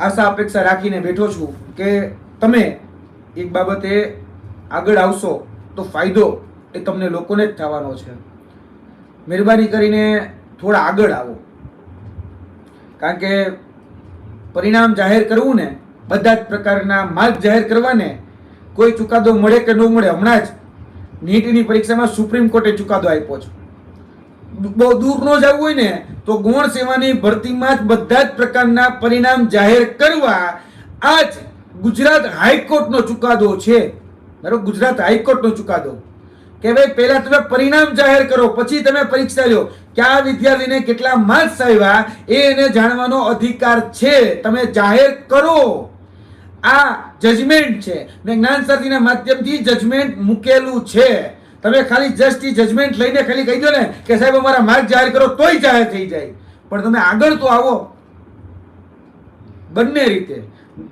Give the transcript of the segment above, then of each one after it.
આશા અપેક્ષા રાખીને બેઠો છું કે તમે એક બાબતે આગળ આવશો તો ફાયદો એ તમને લોકોને જ થવાનો છે. મહેરબાની કરીને થોડા આગળ આવો. કારણ કે પરિણામ જાહેર કરવું ને, બધા જ પ્રકારના માર્ક જાહેર કરવાને કોઈ ચુકાદો મળે કે ન મળે, હમણાં જ નીટની પરીક્ષામાં સુપ્રીમ કોર્ટે ચુકાદો આપ્યો છે. બહુ દૂર ન જવું હોય ને, તો ગૌણ સેવાની ભરતીમાં જ બધા જ પ્રકારના પરિણામ જાહેર કરવા આ જ ગુજરાત હાઈકોર્ટનો ચુકાદો છે. બરાબર ગુજરાત હાઈકોર્ટનો ચુકાદો કે ભાઈ, પહેલા તમે પરિણામ જાહેર કરો, પછી તમે પરીક્ષા લો. કે આ વિદ્યાર્થીને કેટલા માર્ક્સ આવ્યા એ એને જાણવાનો અધિકાર છે. તમે જાહેર કરો. આ જજમેન્ટ છે. મેં જ્ઞાન સાથીના માધ્યમથી જજમેન્ટ મૂકેલું છે. તમે ખાલી જસ્ટ જજમેન્ટ લઈને ખાલી કહી દો ને કે સાહેબ અમારા માર્ગ જાહેર કરો તોય જાહેર થઈ જાય. પણ તમે આગળ તો આવો. બંને રીતે.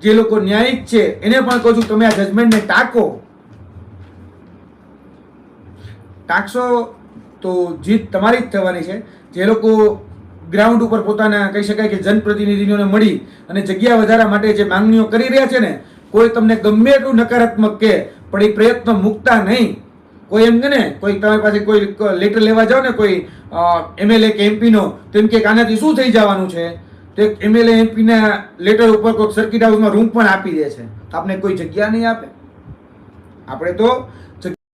જે લોકો ન્યાયિક છે, એને પણ કહું છું, તમે આ જજમેન્ટને ટાંકો. ટાંકશો તો જીત તમારી જ થવાની છે. જે લોકો ગ્રાઉન્ડ ઉપર પોતાના કહી શકાય કે જનપ્રતિનિધિઓને મળી અને જગ્યા વધારા માટે જે માંગણીઓ કરી રહ્યા છે ને, કોઈ તમને ગમે એટલું નકારાત્મક કે, પણ એ પ્રયત્ન મૂકતા નહીં. કોઈ એમ ને, કોઈ તમારી પાસે કોઈ લેટર લેવા જાઓ ને, કોઈ એમએલએ કે એમપીનો તો એમ કે આનાથી શું થઈ જવાનું છે? તો એમએલએ એમપીના લેટર ઉપર કોઈ સર્કિટ હાઉસમાં રૂમ પણ આપી દે છે. આપને કોઈ જગ્યા નહીં આપે? આપણે તો